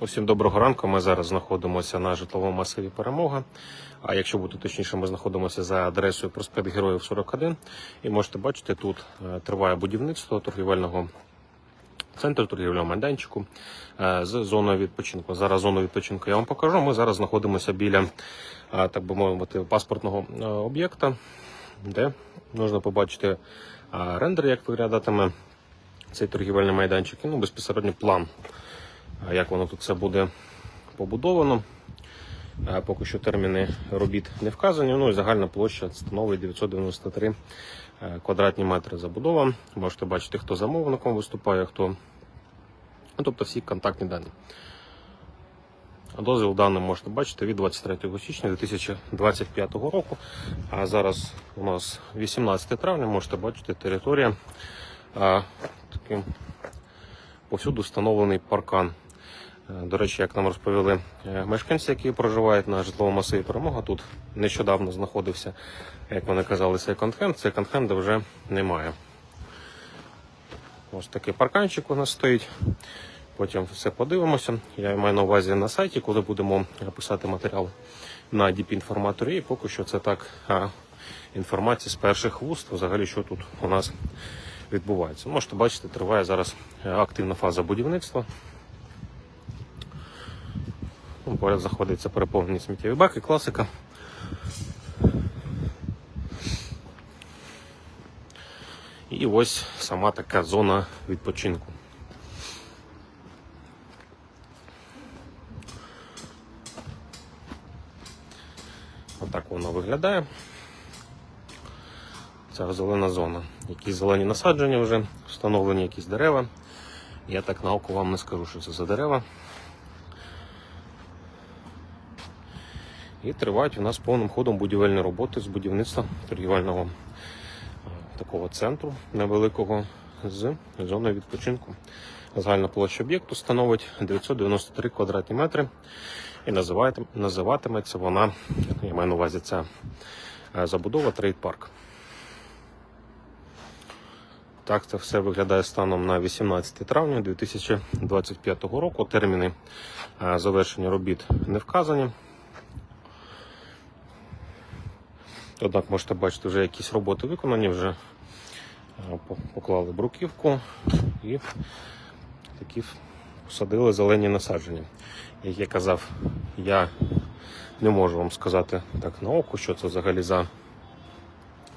Усім доброго ранку. Ми зараз знаходимося на житловому масиві Перемога. А якщо бути точніше, ми знаходимося за адресою проспект Героїв 41. І можете бачити, тут е, триває будівництво торгівельного центру, торгівельного майданчику е, з зоною відпочинку. Зараз зону відпочинку я вам покажу. Ми зараз знаходимося біля, е, так би мовити, паспортного об'єкта, де можна побачити рендер, як виглядатиме цей торгівельний майданчик, і ну, безпосередньо план як воно тут все буде побудовано. Поки що терміни робіт не вказані. Ну і загальна площа становить 993 е, квадратні метри забудова. Можете бачити, хто замовником виступає, хто. Ну, тобто всі контактні дані. Дозвіл даним можете бачити від 23 січня 2025 року. А зараз у нас 18 травня, можете бачити територія. А, таким повсюду встановлений паркан. До речі, як нам розповіли е, мешканці, які проживають на житловому масиві перемога, тут нещодавно знаходився, як вони казали, секонд-хенд. Секонд-хенда вже немає. Ось такий парканчик у нас стоїть. Потім все подивимося. Я маю на увазі на сайті, коли будемо писати матеріал на DP-інформаторі. І поки що це так а, інформація з перших вуст, взагалі, що тут у нас відбувається. Можете бачити, триває зараз активна фаза будівництва. Ну, Поряд знаходиться переповнені сміттєві баки, класика. І ось сама така зона відпочинку. Отак воно виглядає. Ця зелена зона. Якісь зелені насадження вже, встановлені якісь дерева. Я так на око вам не скажу, що це за дерева. І тривають у нас повним ходом будівельні роботи з будівництва торгівельного е, такого центру невеликого з зоною відпочинку. Загальна площа об'єкту становить 993 квадратні метри. І називатиметься вона, я маю на увазі, ця е, забудова трейд-парк. Так це все виглядає станом на 18 травня 2025 року. Терміни е, завершення робіт не вказані. Однак можете бачити, вже якісь роботи виконані, вже е, поклали бруківку і такі посадили зелені насадження. Як я казав, я не можу вам сказати так на око, що це взагалі за,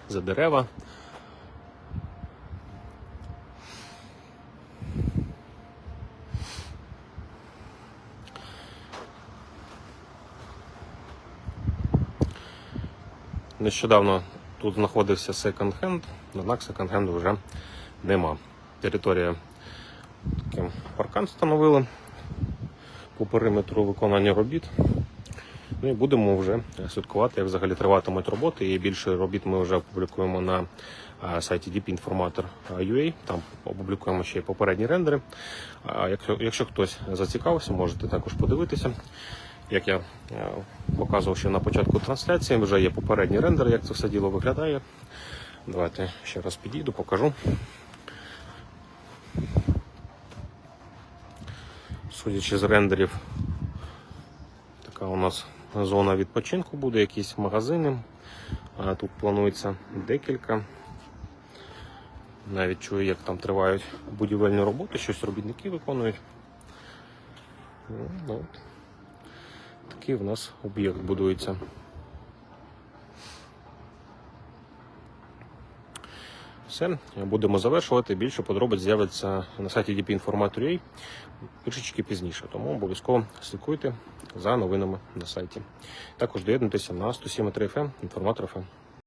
за дерева. Нещодавно тут знаходився секонд-хенд, однак секонд-хенду вже нема. Територія таким паркан встановили по периметру виконання робіт. Ну і будемо вже слідкувати, як взагалі триватимуть роботи. І більше робіт ми вже опублікуємо на сайті dpinformator.ua. Там опублікуємо ще й попередні рендери. Якщо, якщо хтось зацікавився, можете також подивитися. Як я е, показував ще на початку трансляції, вже є попередній рендер, як це все діло виглядає. Давайте ще раз підійду, покажу. Судячи з рендерів, така у нас зона відпочинку буде, якісь магазини. Тут планується декілька. Навіть чую, як там тривають будівельні роботи, щось робітники виконують. Ну, от. Такий в нас об'єкт будується. Все, будемо завершувати. Більше подробиць з'явиться на сайті dpinformator.ua трішечки пізніше, тому обов'язково слідкуйте за новинами на сайті. Також доєднуйтеся на 107.3 FM, інформатор.